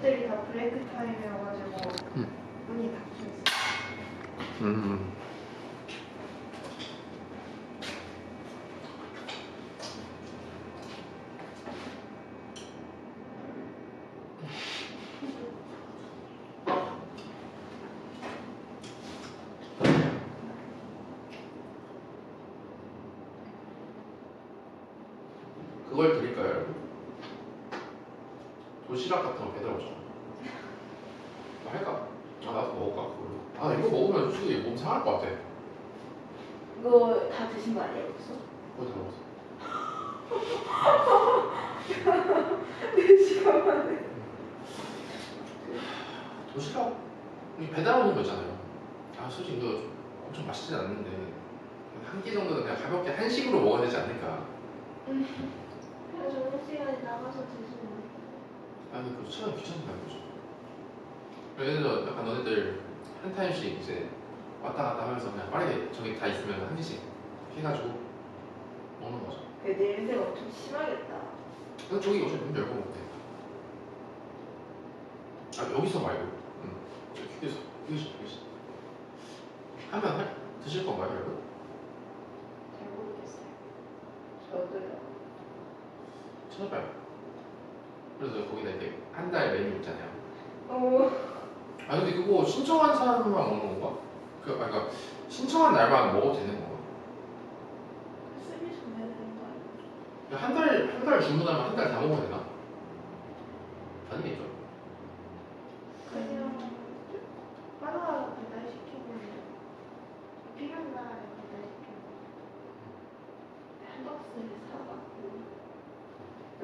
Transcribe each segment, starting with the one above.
집들이 다 브레이크 타임이어가지고 음. 문이 닫혀 있어. 음. 그걸 드릴까요, 여러분? 도시락 같은 거 배달 오죠. 뭐 할까? 아 나도 먹을까 그걸로. 아 이거 먹으면 솔직히 몸 상할 것 같아. 이거 다 벌써? 어디 먹었어? 네 시간 만에. 도시락 이 배달 오는 거 있잖아요. 아 솔직히 이거 엄청 맛있진 않는데 한 끼 정도는 그냥 가볍게 한식으로 먹어야 되지 않을까. 그래서 점심 시간에 나가서 드시면 아니 그거 참 귀찮다는 거죠. 예를 들어 약간 너네들 한 타임씩 이제 왔다 갔다 하면서 그냥 빠르게 저기 다 있으면 한 개씩 해가지고 먹는 거죠. 그 냄새가 엄청 심하겠다. 근데 저기 어차피 문 열고 먹대. 아 여기서 말고, 응. 저 휴게소, 휴게소, 휴게소. 하면 할 드실 건가요, 여러분? 잘 모르겠어요. 저도요. 찾아봐요. 그래서 거기다 이렇게 한달 메뉴 있잖아요. 어. 아 근데 그거 신청한 사람만 먹는 건가? 그 아, 그러니까 신청한 날만 먹어도 되는 건가? 쓰기 전에 되는 거 아니에요? 한 달 한 달 주문하면 한 달 다 먹어야 되나? 아니겠죠. 그냥 하나 배달시키면 필요한 날 배달시키면 한 박스를 사갖고 그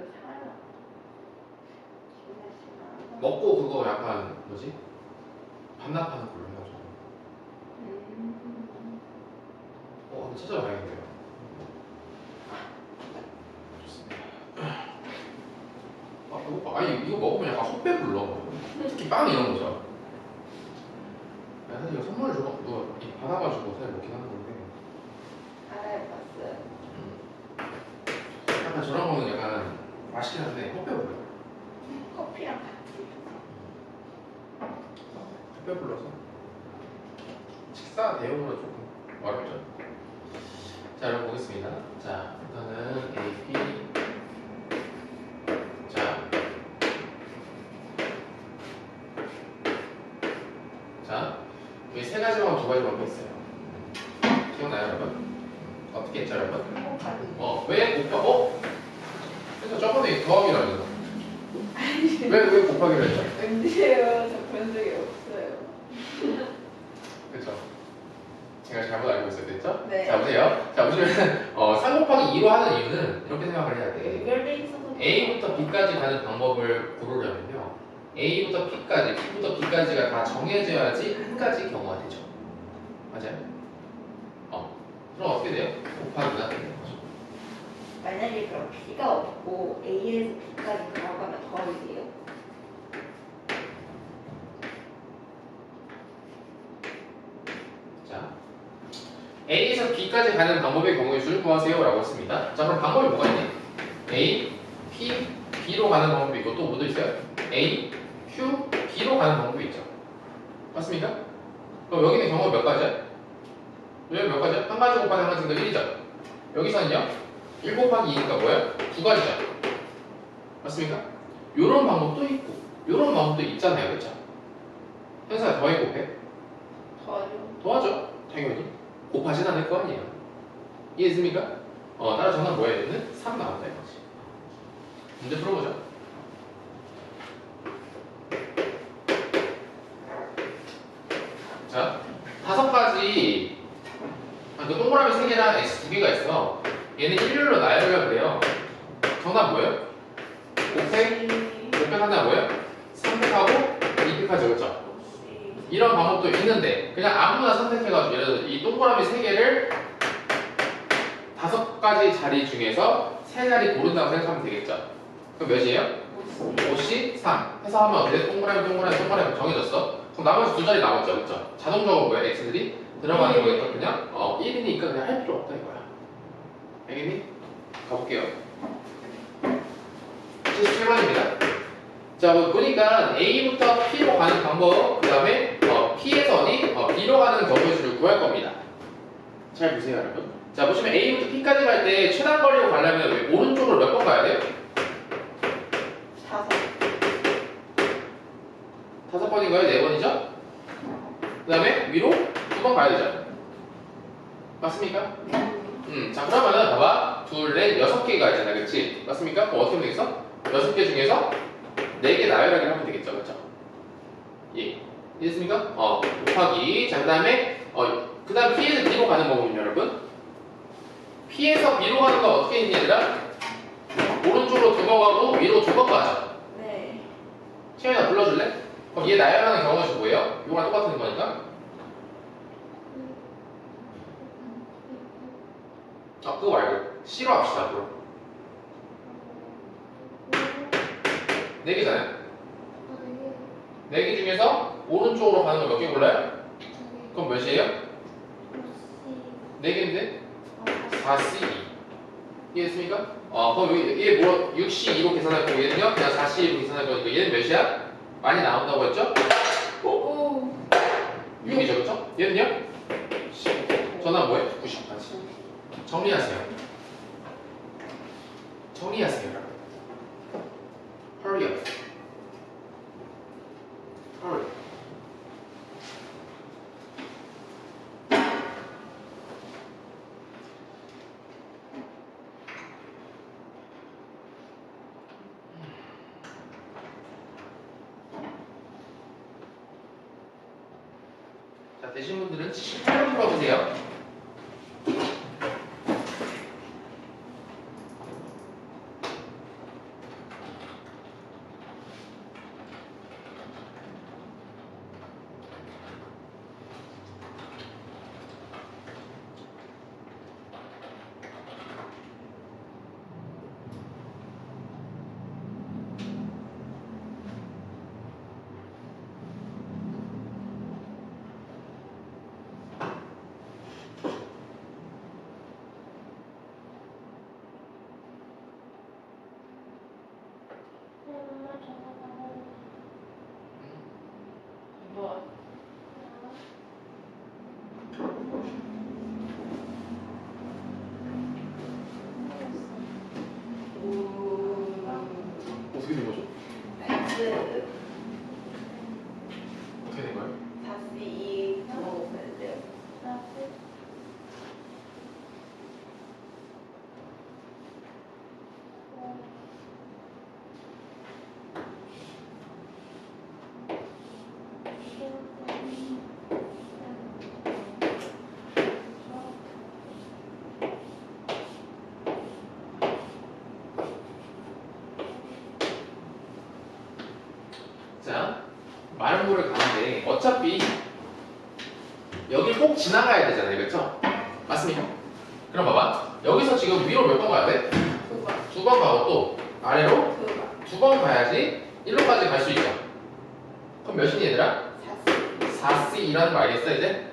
먹고 그거 약간 뭐지? 반납하는 걸로 해가지고. 음. 어, 한번 찾아봐야겠네요. 좋습니다. 아, 배고파. 아니, 이거 먹으면 약간 헛 배 불러. 특히 빵 이런 거죠. 야, 사실 이거 선물을 줘, 누가 이 받아가지고 사실 먹긴 하는 건데. 알아요 박스 약간 저런 거는 약간 맛있긴 한데 헛 배 불러. 커피랑 같이 헛 배 불러서. 식사 내용으로 조금 어렵죠. 자, 여러분 보겠습니다. 자, 일단은 A, B. 자. 자, 여기 세 가지 방법, 두 가지 방법이 있어요. 기억나요, 여러분? 어떻게 했죠, 여러분? 어, 왜 곱하, 어? 그래서 저번에 더하기로 했잖아. 왜, 왜 곱하기로 했죠? 왠지요 저 그런 적이 없어요 그쵸? 제가 잘못 알고 있어야 됐죠? 네. 자, 보세요. 자, 보시면, 어, 3 곱하기 2로 하는 이유는 이렇게 생각을 해야 돼. 연결돼 있어서 A부터 B까지 가는 방법을 고르려면요. A부터 B까지, B부터 B까지가 다 정해져야지 한 가지 경우가 되죠. 맞아요? 어. 그럼 어떻게 돼요? 곱하기가 되는 거죠. 만약에 그럼 B가 없고 A에서 B까지 들어가면 더하기 돼요? 자, A에서 B까지 가는 방법의 경우의 수를 구하세요 라고 했습니다. 자, 그럼 방법이 뭐가 있니? A, P, B로 가는 방법이 있고 또 뭐도 있어요? A, Q, B로 가는 방법이 있죠. 맞습니까? 그럼 여기는 경우가 몇 가지야? 여기 몇 가지야? 한 가지 곱하기 한 가지니까 1이죠. 여기서는요? 1 곱하기 2니까 뭐야? 두 가지죠. 맞습니까? 요런 방법도 있고 요런 방법도 있잖아요. 그렇죠? 현사 더해 곱해? 더하죠 도와줘 당연히 곱하진 않을 거 아니에요 이해했습니까? 어 따라 정답 뭐야 얘는 3 나온다 이거지 문제 풀어보자 자 다섯 가지 아, 그 동그라미 세 개가 있어 얘는 일렬로 나열을 그래요 정답 뭐예요? 곱해 곱해한다 뭐예요? 3팩하고 2팩하죠 그렇죠? 이런 방법도 있는데 그냥 아무나 선택해가지고 예를 들어 이 동그라미 세 개를 다섯 가지 자리 중에서 세 자리 고른다고 생각하면 되겠죠? 그럼 몇이에요? 5시 3 해서 하면 어떻게 돼? 동그라미 동그라미 동그라미 정해졌어 그럼 나머지 두 자리 남았죠 그렇죠? 자동적으로 뭐야? X들이 들어가는 거니까 그냥 어 1이니까 그냥 할 필요 없다 이거야 알겠니? 가볼게요 77번입니다 자 보니까 A부터 P로 가는 방법 그 다음에 어, P에서 어디? 어, B로 가는 경우의 수를 구할 겁니다 잘 보세요 여러분 자 보시면 A부터 P까지 갈 때 최단 거리로 가려면 왜 오른쪽으로 몇 번 가야 돼요? 다섯. 다섯 번인가요? 네 번이죠? 그 다음에 위로 두 번 가야 되죠 맞습니까? 음, 자 그러면은 봐봐 둘, 넷, 여섯 개가 있잖아 그치? 맞습니까? 그럼 어떻게 하면 되겠어? 여섯 개 중에서 네 개 나열하기를 하면 되겠죠 그쵸? 예 이해됐습니까? 어 곱하기 자그 다음에 어 그 다음 P에서 B로 가는 거군요 여러분 P에서 B로 가는 건 어떻게 있니 얘들아? 오른쪽으로 두 번 가고 위로 두 번 가죠 네. 채연아 불러줄래? 그럼 얘 나열하는 경우가 뭐예요? 이거랑 똑같은 거니까 아 그거 말고 C로 합시다 앞으로 네 개잖아요 네 개 중에서 오른쪽으로 가는 거 몇 개 골라요? 그럼 몇이에요? 네 개인데 4C 이해했습니까? 어 그럼 여기 얘 뭐 6C2로 계산할 거고 얘는요 그냥 4C2로 계산할 거니까 얘는 몇이야? 많이 나온다고 했죠? 오. 6이죠 그렇죠? 얘는요? 10 전화 뭐해? 90까지 정리하세요. 정리하세요. Hurry up. Hurry. 자 되신 분들은 78번 풀어보세요 뭐? 오. 어떻게 된 거죠? X 어떻게 된 거예요? 4C 들어오면 돼요. 자, 어차피 여기 꼭 지나가야 되잖아요, 그렇죠? 맞습니까? 그럼 봐봐, 여기서 지금 위로 몇 번 가야 돼? 두 번. 두 번 가고 또 아래로 두 번. 두번 가야지 1로까지 갈 수 있죠. 그럼 몇이니 얘들아? 4C. 4C라는 거 알겠어 이제?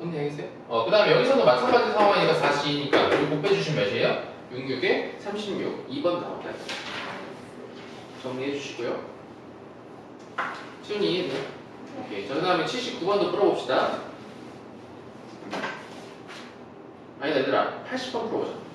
언니 알겠어요? 어, 그 다음에 여기서도 마찬가지 상황이니까 4C니까 여기 곱 빼주시면 몇이에요? 6, 6에 36 2번 나온다 정리해 주시고요 지훈이 네. 오케이. 자, 그 다음에 79번도 풀어봅시다. 아니다 얘들아. 80번 풀어보자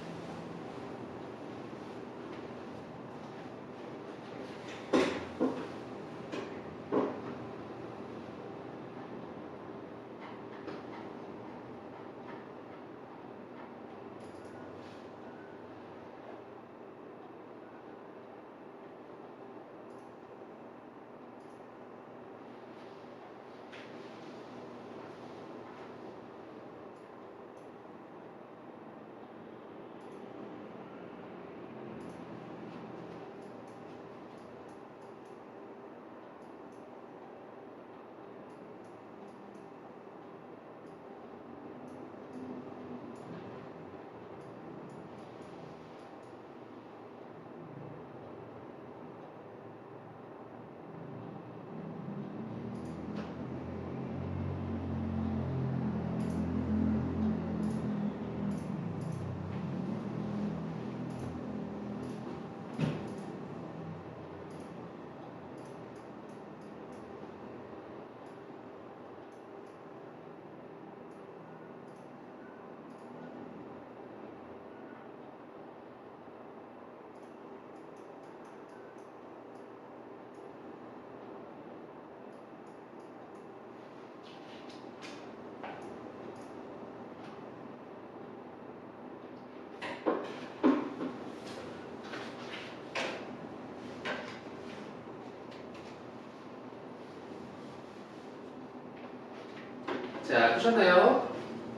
자, 푸셨나요?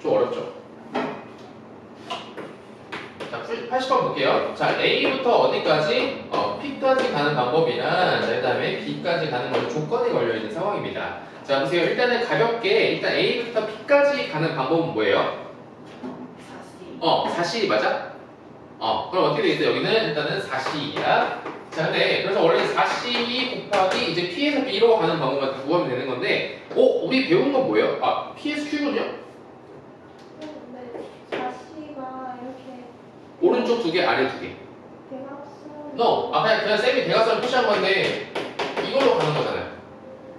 좀 어렵죠? 자, 80번 볼게요. 자, A부터 어디까지? 어, P까지 가는 방법이랑, 자, 그 다음에 B까지 가는 건 조건이 걸려있는 상황입니다. 자, 보세요. 일단은 가볍게, 일단 A부터 P까지 가는 방법은 뭐예요? 사실 어, 4C 맞아? 어, 그럼 어떻게 되겠어? 여기는 일단은 4C이야. 자, 근데, 그래서 원래 4C 곱하기 이제 P에서 B로 가는 방법만 구하면 되는 건데, 어, 우리 배운 건 뭐예요? 아, P에서 Q군요? 근데 자시가 이렇게 오른쪽 두 개, 아래 두 개. 대각선. 너, 아, 그냥, 그냥 쌤이 대각선을 표시한 건데, 이걸로 가는 거잖아요.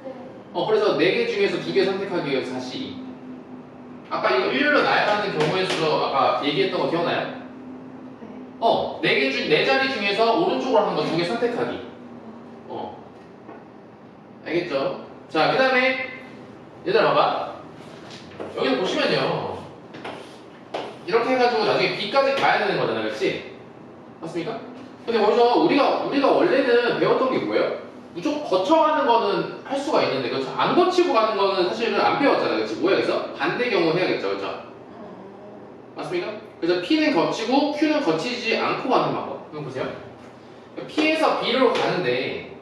네. 어, 그래서 네 개 중에서 두 개 선택하기 위해서 4C. 아까 이거 일렬로 나열하는 경우의 수로 아까 얘기했던 거 기억나요? 네. 어, 네 개 중, 네 자리 중에서 오른쪽으로 하는 거두 개 선택하기. 어. 알겠죠? 자, 그 다음에, 얘들아, 봐봐. 여기 보시면요. 이렇게 해가지고 나중에 B까지 가야 되는 거잖아, 그렇지? 맞습니까? 근데 거기서 우리가, 우리가 원래는 배웠던 게 뭐예요? 무조건 거쳐가는 거는 할 수가 있는데, 그렇죠? 안 거치고 가는 거는 사실은 안 배웠잖아, 그렇지? 뭐야, 그래서? 반대 경우 해야겠죠, 그렇죠? 맞습니까? 그래서 P는 거치고 Q는 거치지 않고 가는 방법. 이거 보세요. P에서 B로 가는데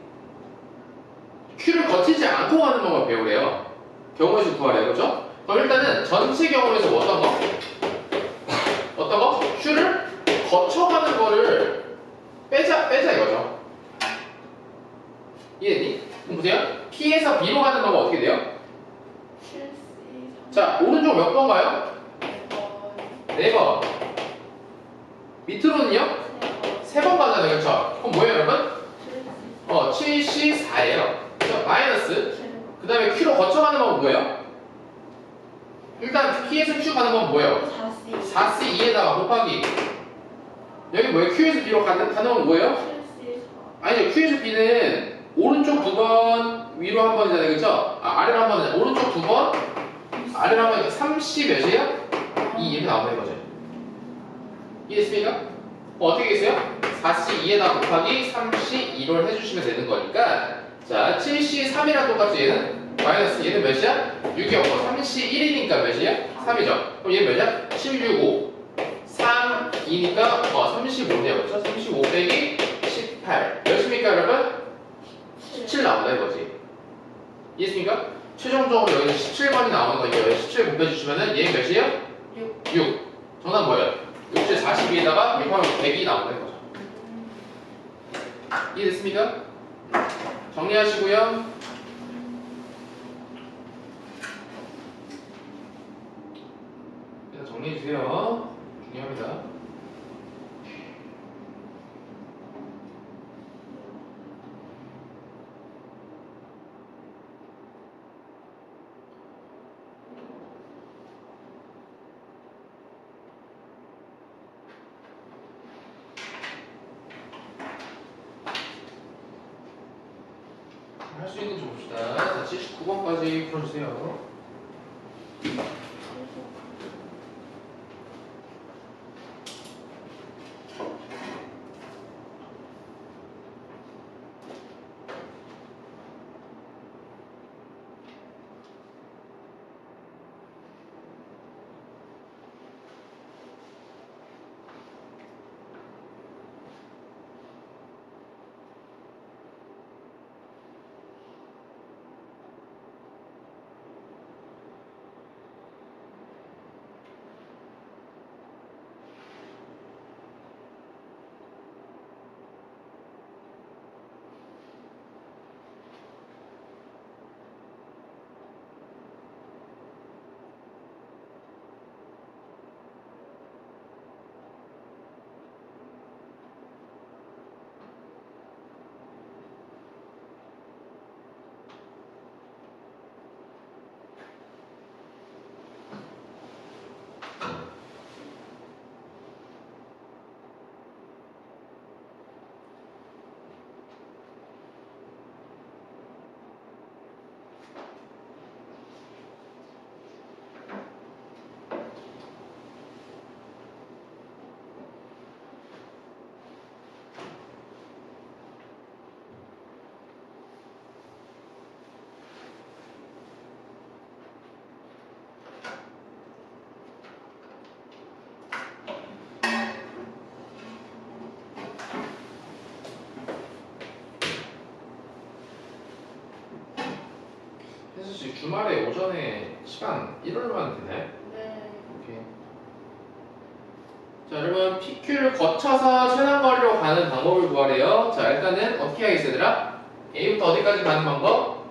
Q를 거치지 않고 가는 방법을 배우래요. 경우의 수 구하래요. 그렇죠? 그럼 일단은 전체 경우의 수 어떤 거? 어떤 거? Q를 거쳐가는 거를 빼자, 빼자 이거죠. 이해됐니? 그럼 보세요. P에서 B로 가는 방법 어떻게 돼요? 자, 오른쪽 몇 번 가요? 번. 네 번. 밑으로는요? 세 번 가잖아요. 그렇죠? 그럼 뭐예요, 여러분? 어, 74예요. 그죠? 마이너스. 그 다음에 Q로 거쳐가는 건 뭐예요? 일단 P에서 Q 가는 건 뭐예요? 사실 4C 2에다가 곱하기. 여기 뭐예요? Q에서 B로 가는, 가는 건 뭐예요? 아니죠. Q에서 B는 오른쪽 두 번, 위로 한 번이잖아요. 그죠? 아, 아래로 한 번, 오른쪽 두 번, 아래로 한 번, 30 몇이에요? 2 이렇게 나오는 거죠. 이해했습니까? 어, 어떻게 했어요? 4C 2에다 곱하기 3C 2를 해주시면 되는 거니까 자 7C 3이랑 똑같이 얘는 마이너스 얘는 몇이야? 6이었고 3C 1이니까 몇이야? 3이죠 그럼 얘는 몇이야? 7, 6, 5 3, 2니까 어 35네요 그렇죠? 35 빼기 18 몇입니까 여러분? 17 나온다 이거지 이해했습니까? 최종적으로 여기 17번이 나오는 거니까 여기 17 곱해주시면은 얘 몇이에요? 6 6 정답 뭐예요? 6제 42에다가 6하면 100이 나온다는 거죠 이해됐습니까? 정리하시고요. 일단 정리해주세요. 중요합니다 할 수 있는지 봅시다. 자 79번까지 풀어주세요 씨 주말에 오전에 시간 일요일만 되나요? 네. 오케이. 자, 여러분 PQ를 거쳐서 최단거리로 가는 방법을 구하래요. 자, 일단은 어떻게 하겠어요, 얘들아? A부터 어디까지 가는 방법?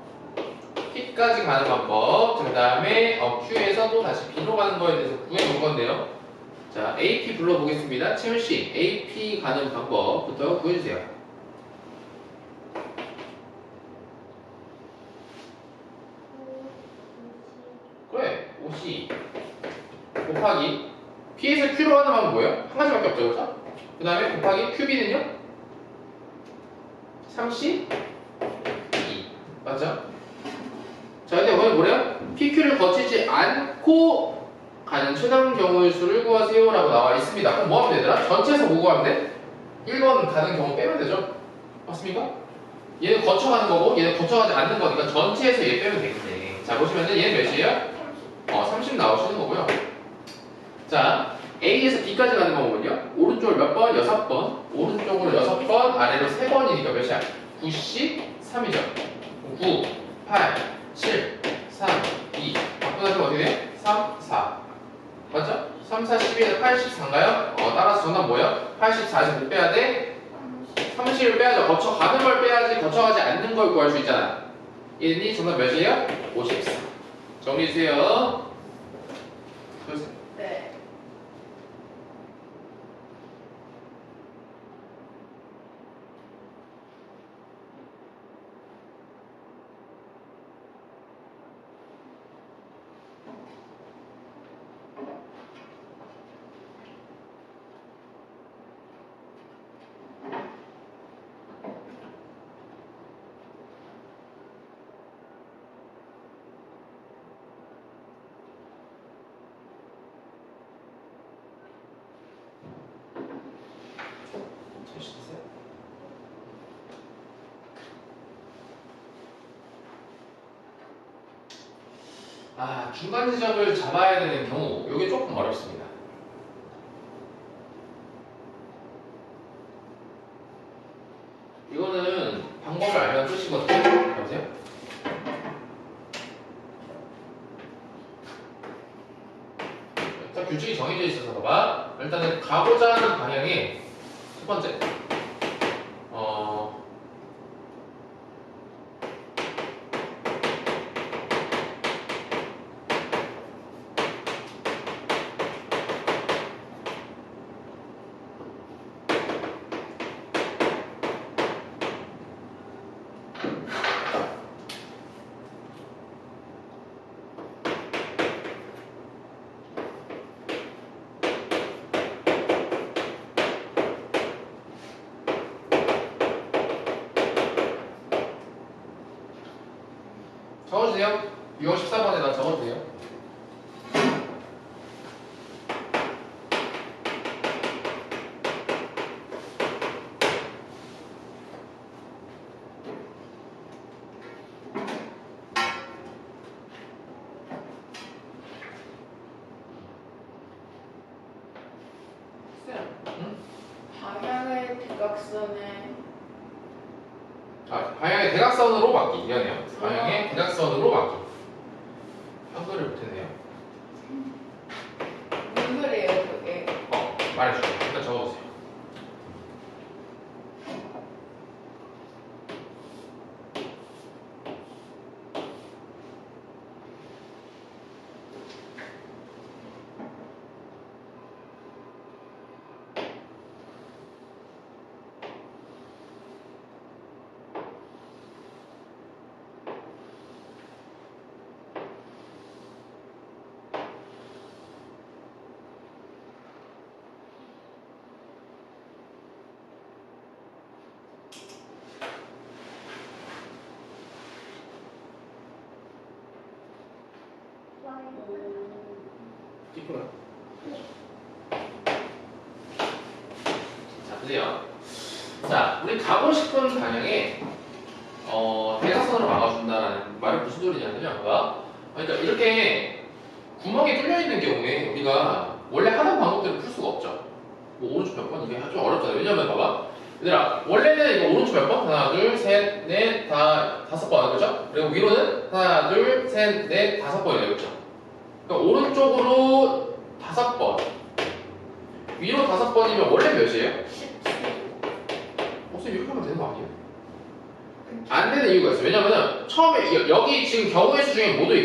P까지 가는 방법. 그 다음에 어, Q에서 또 다시 B로 가는 거에 대해서 구해볼 건데요. 자, AP 불러보겠습니다. 채윤 씨, AP 가는 방법부터 구해주세요. 그래, OC 곱하기 P에서 Q로 하는 방법은 뭐예요? 한 가지밖에 없죠, 그렇죠? 그 다음에 곱하기 QB는요? 32 맞죠? 자, 근데 오늘 뭐래요? PQ를 거치지 않고 가는 최단 경우의 수를 구하세요 라고 나와 있습니다. 그럼 뭐 하면 되더라? 전체에서 뭐 구하면 돼? 1번 가는 경우 빼면 되죠? 맞습니까? 얘는 거쳐가는 거고 얘는 거쳐가지 않는 거니까 전체에서 얘 빼면 되겠네. 자, 보시면은 얘는 몇이에요? 어, 30 나오시는 거고요. 자, A에서 B까지 가는 방법은요? 오른쪽을 몇 번? 여섯 번. 오른쪽으로 여섯 번, 아래로 세 번이니까 몇이야? 93이죠. 9, 8, 7, 3, 2. 바꾸나서 어떻게 돼? 3, 4. 맞죠? 3, 4, 12에서 84인가요? 어, 따라서 정답 뭐예요? 84에서 못 빼야 돼? 30을 빼야죠. 거쳐가는 걸 빼야지 거쳐가지 않는 걸 구할 수 있잖아. 얘는 정답 몇이에요? 54. 정리해주세요. 아, 중간 지점을 잡아야 되는 경우, 이게 조금 어렵습니다. 이거는 방법을 알면 끝이거든요. 보세요. 일단 규칙이 정해져 있어서 봐봐. 일단은 가고자 하는 방향이 첫 번째. 어. 적어주세요. 6월 14번에다 적어주세요. 쌤, 응? 방향의 대각선에 아, 방향의 대각선으로 맞기. 미안해요. 방향의 대각선으로 맞기. 한글을 못했네요. 무슨 소리예요, 그게? 어, 말해주세요. 일단 적어보세요. 띠꾸라. 자, 보세요. 자, 우리 가고 싶은 방향에 어, 대각선으로 막아준다라는 말이 무슨 소리냐면요. 봐봐. 그러니까 이렇게 구멍이 뚫려 있는 경우에 우리가 원래 하던 방법대로 풀 수가 없죠. 뭐 오른쪽 몇 번 이게 좀 어렵잖아요. 왜냐면 봐봐. 얘들아 원래는 이거 오른쪽 몇 번? 하나 둘셋넷다 다섯 번 그죠? 그리고 위로는 하나 둘셋넷 다섯 번이네요 그죠? 그러니까 오른쪽으로 다섯 번 위로 다섯 번이면 원래 몇이에요? 17. 혹시 이렇게 하면 되는 거 아니에요? 안 되는 이유가 있어요 왜냐면은 처음에 여- 여기 지금 경우의 수 중에 뭐도 있겠죠?